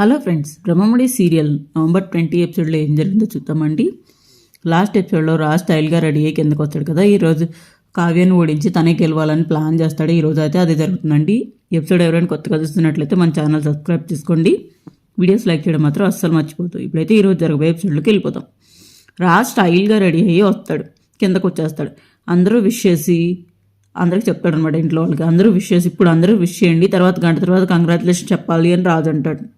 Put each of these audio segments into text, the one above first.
Hello friends Brahmamudi serial November twenty ఎపిసోడ్లో ఏం జరిగిందో చూద్దామండి. లాస్ట్ ఎపిసోడ్లో రాజ్ స్టైల్గా రెడీ అయ్యి కిందకు వస్తాడు కదా. ఈరోజు కావ్యాన్ని ఓడించి తనే గెలవాలని ప్లాన్ చేస్తాడు. ఈరోజు అయితే అదే జరుగుతుందండి. ఎపిసోడ్ ఎవరైనా కొత్తగా చూస్తున్నట్లయితే మన ఛానల్ సబ్స్క్రైబ్ చేసుకోండి. వీడియోస్ లైక్ చేయడం మాత్రం అస్సలు మర్చిపోతుంది ఇప్పుడైతే ఈరోజు జరగబోయే ఎపిసోడ్లోకి వెళ్ళిపోతాం రాజ్ స్టైల్గా రెడీ అయ్యి వస్తాడు. కిందకు వచ్చేస్తాడు. అందరూ విష్ చేసి అందరికి చెప్తాడు అనమాట ఇంట్లో వాళ్ళకి. అందరూ విష్ చేసి ఇప్పుడు అందరూ విష్ చేయండి. తర్వాత గంట తర్వాత కంగ్రాచులేషన్ చెప్పాలి అని రాజు అంటాడు.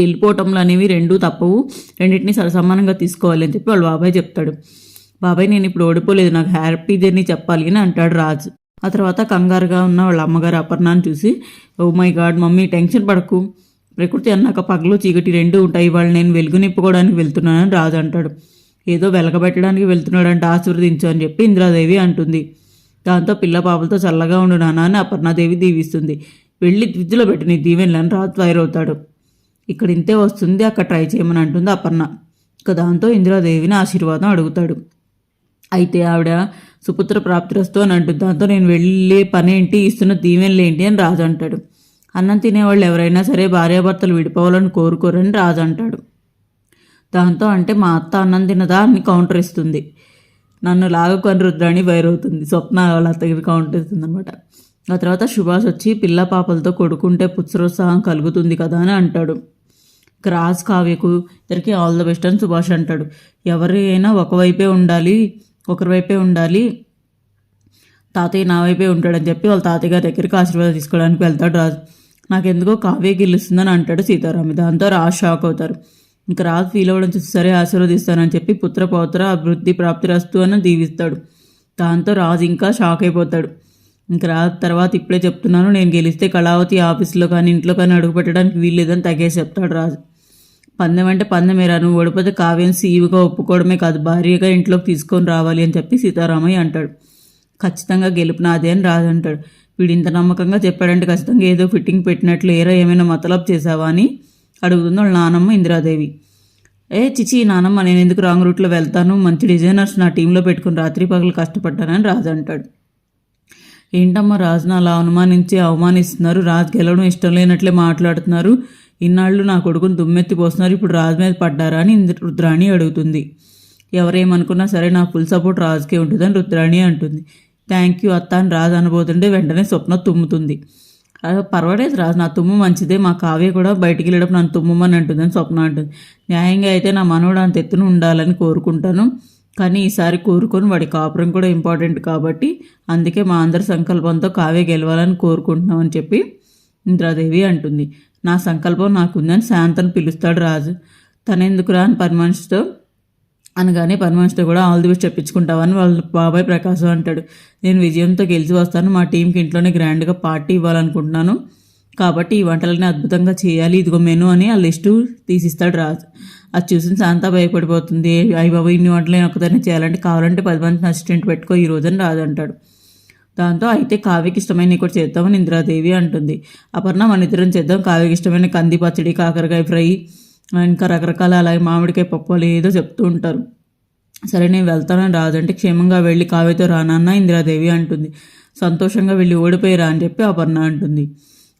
గెలిపోవటంలో అనేవి రెండూ తప్పవు. రెండింటిని సరసమానంగా తీసుకోవాలి అని చెప్పి వాళ్ళ బాబాయ్ చెప్తాడు. బాబాయ్ నేను ఇప్పుడు ఓడిపోలేదు. నాకు హ్యాపీ జర్నీ చెప్పాలి అని అంటాడు రాజు. ఆ తర్వాత కంగారుగా ఉన్న వాళ్ళ అమ్మగారు అపర్ణాన్ని చూసి oh my god mummy tension పడకు. ప్రకృతి అన్నాక పగలు చీకటి రెండు ఉంటాయి. వాళ్ళు నేను వెలుగు నింపుకోవడానికి వెళ్తున్నానని రాజు అంటాడు. ఏదో వెలగబెట్టడానికి వెళ్తున్నాడంటే ఆశీర్వదించు అని చెప్పి ఇందిరాదేవి అంటుంది. దాంతో పిల్ల పాపలతో చల్లగా ఉండు నాన్న అని అపర్ణాదేవి దీవిస్తుంది. వెళ్ళి ఫ్రిడ్జ్లో పెట్టిన నీ రాజు తయారవుతాడు. ఇక్కడ ఇంతే వస్తుంది అక్కడ ట్రై చేయమని అంటుంది అపర్ణ. ఇక దాంతో ఇందిరాదేవిని ఆశీర్వాదం అడుగుతాడు. అయితే ఆవిడ సుపుత్ర ప్రాప్తిరస్తు అని అంటుంది. దాంతో నేను వెళ్ళే పనేంటి ఇస్తున్న దీవెనలేంటి అని రాజు అంటాడు. అన్నం తినేవాళ్ళు ఎవరైనా సరే భార్యాభర్తలు విడిపోవాలని కోరుకోరని రాజు అంటాడు. దాంతో అంటే మా అత్త అన్నం తినదా అని కౌంటర్ ఇస్తుంది. నన్ను లాగకొని రుద్రాణి వైరవుతుంది స్వప్న వాళ్ళ అత్తగిరి కౌంటర్ ఇస్తుంది అనమాట ఆ తర్వాత సుభాష్ వచ్చి పిల్ల పాపలతో కొడుకుంటే పుత్రోత్సాహం కలుగుతుంది కదా అని అంటాడు. క్రాస్ కావ్యకు ఇద్దరికి ఆల్ ద బెస్ట్ అని సుభాష్ అంటాడు. ఎవరైనా ఒకవైపే ఉండాలి ఒకరి వైపే ఉండాలి. తాతయ్య నా వైపే ఉంటాడని చెప్పి వాళ్ళ తాతయ్య గారి దగ్గరికి ఆశీర్వాదం తీసుకోవడానికి వెళ్తాడు రాజు. నాకెందుకో కావ్య గెలుస్తుందని అంటాడు సీతారామి దాంతో రాజు షాక్ అవుతారు. ఇంకా రాజు ఫీల్ అవ్వడం చూసి సరే ఆశీర్వదిస్తానని చెప్పి పుత్ర పౌత్ర అభివృద్ధి ప్రాప్తి రస్తు అని దీవిస్తాడు. దాంతో రాజు ఇంకా షాక్ అయిపోతాడు. ఇంకా రాజు తర్వాత ఇప్పుడే చెప్తున్నాను నేను గెలిస్తే కళావతి ఆఫీస్లో కానీ ఇంట్లో కానీ అడుగుపెట్టడానికి వీల్లేదని తగేసి చెప్తాడు రాజు. పందెం అంటే పందెమేరా నువ్వు ఓడిపోతే కావ్యం సీవుగా ఒప్పుకోవడమే కాదు భార్యగా ఇంట్లోకి తీసుకొని రావాలి అని చెప్పి సీతారామయ్య అంటాడు. ఖచ్చితంగా గెలుపు నాదే అని రాజు అంటాడు. వీడు ఇంత నమ్మకంగా చెప్పాడంటే ఖచ్చితంగా ఏదో ఫిట్టింగ్ పెట్టినట్లు ఏరా ఏమైనా మతలబ్ చేసావా అని అడుగుతుంది వాళ్ళ నానమ్మ ఇందిరాదేవి. ఏ చిచి నానమ్మ నేను ఎందుకు రాంగ్ రూట్లో వెళ్తాను? మంచి డిజైనర్స్ నా టీంలో పెట్టుకుని రాత్రి పగలు కష్టపడ్డానని రాజు అంటాడు. ఏంటమ్మా రాజును అలా అనుమానించి అవమానిస్తున్నారు? రాజు గెలవడం ఇష్టం లేనట్లే మాట్లాడుతున్నారు. ఇన్నాళ్ళు నా కొడుకుని దుమ్మెత్తి పోస్తున్నారు ఇప్పుడు రాజు మీద పడ్డారా అని రుద్రాణి అడుగుతుంది. ఎవరేమనుకున్నా సరే నా ఫుల్ సపోర్ట్ రాజుకే ఉంటుందని రుద్రాణి అంటుంది. థ్యాంక్ యూ అత్త అని రాజు అనబోతుంటే వెంటనే స్వప్న తుమ్ముతుంది. పర్వాలేదు రాజు నా తుమ్ము మంచిదే మా కావ్య కూడా బయటికి వెళ్ళడం నన్ను తుమ్మని అంటుందని స్వప్న అంటుంది. న్యాయంగా అయితే నా మనవడు అంత ఎత్తున ఉండాలని కోరుకుంటాను కానీ ఈసారి కోరుకొని వాడి కాపురం కూడా ఇంపార్టెంట్ కాబట్టి అందుకే మా అందరి సంకల్పంతో కావ్య గెలవాలని కోరుకుంటున్నామని చెప్పి ఇంద్రాదేవి అంటుంది. నా సంకల్పం నాకుందని శాంతను పిలుస్తాడు రాజు. తనెందుకు రాని పని మనిషితో అనగానే పని మనిషితో కూడా ఆల్ ది బెస్ట్ చెప్పించుకుంటావని వాళ్ళ బాబాయ్ ప్రకాశం అంటాడు. నేను విజయంతో గెలిచి వస్తాను మా టీంకి ఇంట్లోనే గ్రాండ్గా పార్టీ ఇవ్వాలనుకుంటున్నాను. కాబట్టి ఈ వంటలన్నీ అద్భుతంగా చేయాలి ఇదిగో మెను అని ఆ లిస్టు తీసిస్తాడు రాజు. అది చూసిన శాంత భయపడిపోతుంది. అయ్యి బాబు ఇన్ని వంటలు నేను ఒకదాన్ని చేయాలంటే కావాలంటే పది మంది అసిస్టెంట్ పెట్టుకో ఈ రోజని రాజు అంటాడు. దాంతో అయితే కావ్యకి ఇష్టమైన కూడా చేద్దామని ఇందిరాదేవి అంటుంది. అపర్ణ మన ఇద్దరం చేద్దాం. కావ్యకి ఇష్టమైన కంది పచ్చడి కాకరకాయ ఫ్రై ఇంకా రకరకాల అలాగే మామిడికాయ పప్పులు ఏదో చెప్తూ ఉంటారు. సరే నేను వెళ్తానని రాదంటే క్షేమంగా వెళ్ళి కావ్యతో రానన్న ఇందిరాదేవి అంటుంది. సంతోషంగా వెళ్ళి ఓడిపోయి అని చెప్పి అపర్ణ అంటుంది.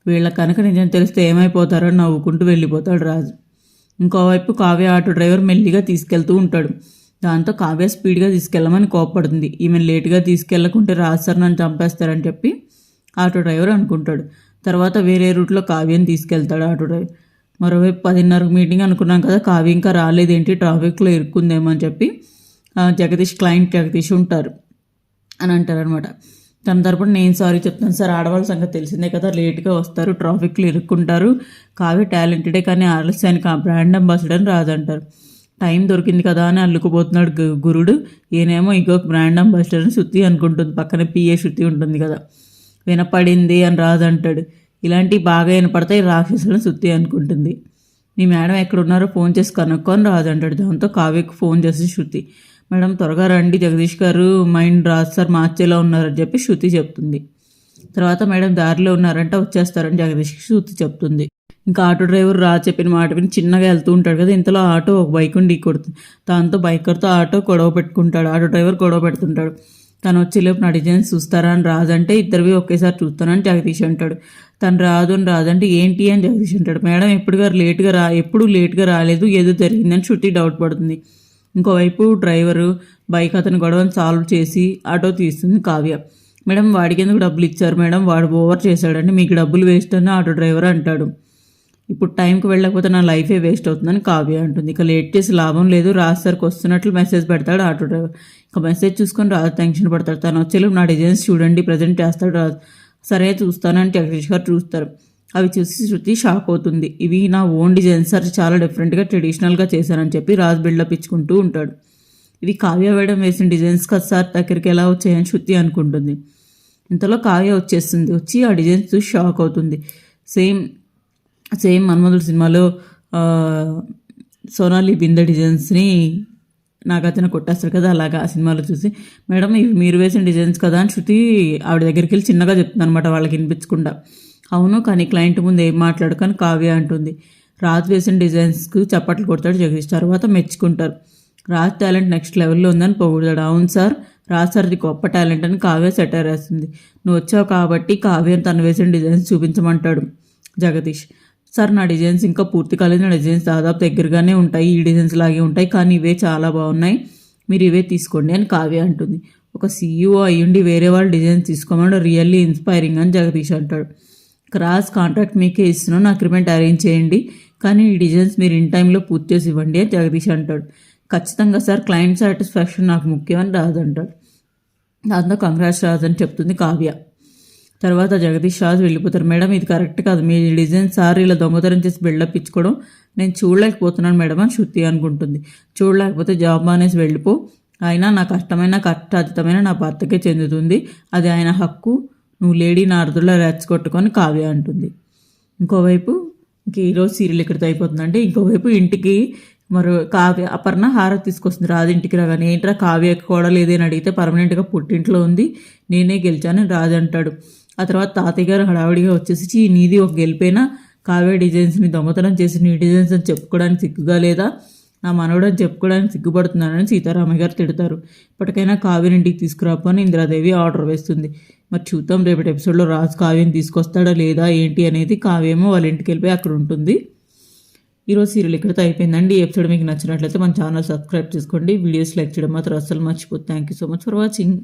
వీళ్ళ కనుక నిజం తెలిస్తే ఏమైపోతారని నవ్వుకుంటూ వెళ్ళిపోతాడు రాజు. ఇంకోవైపు కావ్య ఆటో డ్రైవర్ మెల్లిగా తీసుకెళ్తూ ఉంటాడు. దాంతో కావ్య స్పీడ్గా తీసుకెళ్ళమని కోప్పడుతుంది. ఈమె లేటుగా తీసుకెళ్ళకుంటే రాజు సార్ నన్ను చంపేస్తారని చెప్పి ఆటో డ్రైవర్ అనుకుంటాడు. తర్వాత వేరే రూట్లో కావ్యని తీసుకెళ్తాడు ఆటో డ్రైవర్. మరోవైపు పదిన్నరకు మీటింగ్ అనుకున్నాం కదా కావ్య ఇంకా రాలేదేంటి? ట్రాఫిక్లో ఇరుక్కుందేమో అని చెప్పి జగదీష్ క్లయింట్ జగదీష్ ఉంటారు అని అంటారనమాట తన తరపున నేను సారీ చెప్తాను సార్. ఆడవాళ్ళ సంగతి తెలిసిందే కదా. లేట్గా వస్తారు ట్రాఫిక్లో ఇరుక్కుంటారు. కావ్య టాలెంటెడే కానీ ఆలస్యానికి ఆ బ్రాండ్ అంబాసిడర్ రాదంటారు. టైం దొరికింది కదా అని అల్లుకుపోతున్నాడు గురుడు. ఈయనేమో ఇంకొక బ్రాండ్ అంబాసిడర్ని శృతి అనుకుంటుంది. పక్కన పిఏ శృతి ఉంటుంది కదా. వినపడింది అని రాదంటాడు. ఇలాంటివి బాగా వినపడతాయి రాక్షసులను శృతి అనుకుంటుంది. మీ మేడం ఎక్కడున్నారో ఫోన్ చేసి కనుక్కొని రాదంటాడు. దాంతో కావ్యకు ఫోన్ చేసి శృతి మేడం త్వరగా రండి జగదీష్ గారు మైండ్ రాదు సార్ మార్చేలా ఉన్నారని చెప్పి శృతి చెప్తుంది. తర్వాత మేడం దారిలో ఉన్నారంటే వచ్చేస్తారని జగదీష్కి శృతి చెప్తుంది. ఇంకా ఆటో డ్రైవర్ రా చెప్పిన మాట విని చిన్నగా వెళ్తూ ఉంటాడు కదా ఇంతలో ఆటో ఒక బైక్ ఉండి కొడుతుంది దాంతో బైకర్తో ఆటో గొడవ పెట్టుకుంటాడు ఆటో డ్రైవర్ గొడవ పెడుతుంటాడు. తను వచ్చేలోపు నా డిజైన్స్ చూస్తారా అని రాదంటే ఇద్దరివి ఒకేసారి చూస్తానని జగదీష్ అంటాడు. తను రాదు అని రాదంటే ఏంటి అని జగదీష్ అంటాడు. మేడం ఎప్పుడుగా లేట్గా రా ఎప్పుడు లేట్గా రాలేదు ఏదో జరిగిందని శృతి డౌట్ పడుతుంది. ఇంకోవైపు డ్రైవరు బైక్ అతని గొడవని సాల్వ్ చేసి ఆటో తీస్తుంది కావ్య. మేడం వాడికి ఎందుకు డబ్బులు ఇచ్చారు? మేడం వాడు ఓవర్ చేశాడంటే మీకు డబ్బులు వేస్ట్ అని ఆటో డ్రైవర్ అంటాడు. ఇప్పుడు టైంకి వెళ్ళకపోతే నా లైఫే వేస్ట్ అవుతుందని కావ్య అంటుంది. ఇక లేట్ చేసి లాభం లేదు రాజు సార్కి వస్తున్నట్లు మెసేజ్ పెడతాడు ఆటో డ్రైవర్. ఇక మెసేజ్ చూసుకొని రాజు టెన్షన్ పడతాడు. తను వచ్చేలోపు నా డిజైన్స్ చూడండి ప్రజెంట్ చేస్తాడు రాజు. సరే చూస్తానని జగదీష్ గారు చూస్తారు. అవి చూసి శృతి షాక్ అవుతుంది. ఇవి నా ఓన్ డిజైన్స్ సార్ చాలా డిఫరెంట్గా ట్రెడిషనల్గా చేశానని చెప్పి రాజు బిల్డప్ ఇచ్చుకుంటూ ఉంటాడు. ఇవి కావ్య వేయడం వేసిన డిజైన్స్ కదా సార్ దగ్గరికి ఎలా వచ్చాయని శృతి అనుకుంటుంది. ఇంతలో కావ్య వచ్చేస్తుంది. వచ్చి ఆ డిజైన్స్ చూసి షాక్ అవుతుంది. సేమ్ సేమ్ మన్మధుడు సినిమాలో సోనాలి బింద డిజైన్స్ని నాకు అతను కొట్టేస్తారు కదా అలాగా ఆ సినిమాలో చూసి. మేడం ఇవి మీరు వేసిన డిజైన్స్ కదా అని శృతి ఆవిడ దగ్గరికి వెళ్ళి చిన్నగా చెప్తుంది అనమాట వాళ్ళకి వినిపించకుండా. అవును కానీ క్లయింట్ ముందు ఏం మాట్లాడుకొని కావ్య అంటుంది. రాజ్ వేసిన డిజైన్స్కి చప్పట్లు కొడతాడు జగదీష్. తర్వాత మెచ్చుకుంటారు. రాజ్ టాలెంట్ నెక్స్ట్ లెవెల్లో ఉందని పొగుడతాడు. అవును సార్ రాజ్ సార్ది గొప్ప టాలెంట్ అని కావ్య సెటర్ వేస్తుంది నువ్వు వచ్చావు కాబట్టి కావ్య తను వేసిన డిజైన్స్ చూపించమంటాడు జగదీష్. సార్ నా డిజైన్స్ ఇంకా పూర్తి కాలేదు. నా డిజైన్స్ దాదాపు దగ్గరగానే ఉంటాయి. ఈ డిజైన్స్ లాగే ఉంటాయి. కానీ ఇవే చాలా బాగున్నాయి. మీరు ఇవే తీసుకోండి అని కావ్య అంటుంది. ఒక సీఈఓ అయ్యుండి వేరే వాళ్ళ డిజైన్స్ తీసుకోమని రియల్లీ ఇన్స్పైరింగ్ అని జగదీష్ అంటాడు. క్రాస్ కాంట్రాక్ట్ మీకే ఇస్తున్నాను నా అగ్రిమెంట్ అరేంజ్ చేయండి. కానీ ఈ డిజైన్స్ మీరు ఇన్ టైంలో పూర్తి చేసి ఇవ్వండి అని జగదీష్ అంటాడు. ఖచ్చితంగా సార్ క్లయింట్ సాటిస్ఫాక్షన్ నాకు ముఖ్యమని రాజు అంటాడు. దాంతో కంగ్రాట్స్ రాజు అని చెప్తుంది కావ్య. తర్వాత జగదీష్ రాజు వెళ్ళిపోతారు. మేడం ఇది కరెక్ట్ కాదు. మీ డిజైన్ సార్ ఇలా దొంగతనం చేసి బిల్డప్ ఇచ్చుకోవడం నేను చూడలేకపోతున్నాను మేడం అని శృతి అనుకుంటుంది. చూడలేకపోతే జాబ్ మానేసి వెళ్ళిపో. అయినా నా కష్టమైన కష్టాతీతమైన నా భర్తకే చెందుతుంది. అది ఆయన హక్కు. నువ్వు లేడీ నారదులా రెచ్చగొట్టుకొని కావ్య అంటుంది. ఇంకోవైపు ఇంక ఈరోజు సీరియల్ ఇక్కడితో అయిపోతుందండి. ఇంకోవైపు ఇంటికి మరో కావ్య అపర్ణ హారతి తీసుకొస్తుంది. రాజు ఇంటికి రాగానే ఏంట్రా కావ్య కూడా లేదని అడిగితే పర్మనెంట్గా పుట్టింట్లో ఉంది. నేనే గెలిచానని రాజు అంటాడు. ఆ తర్వాత తాతయ్య గారు హడావిడిగా వచ్చేసి నీది ఒక గెలిపేనా? కావ్య డిజైన్స్ని దొంగతనం చేసి నీ డిజైన్స్ అని చెప్పుకోవడానికి సిగ్గుగా లేదా? నా మనవడు అని చెప్పుకోవడానికి సిగ్గుపడుతున్నానని సీతారామయ్య గారు తిడతారు. ఇప్పటికైనా కావ్యని ఇంటికి తీసుకురాపని ఇందిరాదేవి ఆర్డర్ వేస్తుంది. మరి చూద్దాం రేపటి ఎపిసోడ్లో రాజు కావ్యని తీసుకొస్తాడా లేదా ఏంటి అనేది కావ్యమో వాళ్ళ ఇంటికి వెళ్ళిపోయి అక్కడ ఉంటుంది. ఈరోజు సీరియల్ ఇక్కడితో అయిపోయిందండి. ఈ ఎపిసోడ్ మీకు నచ్చినట్లయితే మన ఛానల్ సబ్స్క్రైబ్ చేసుకోండి. వీడియోస్ లైక్ చేయడం మాత్రం అస్సలు మర్చిపోతుంది thank you so much for watching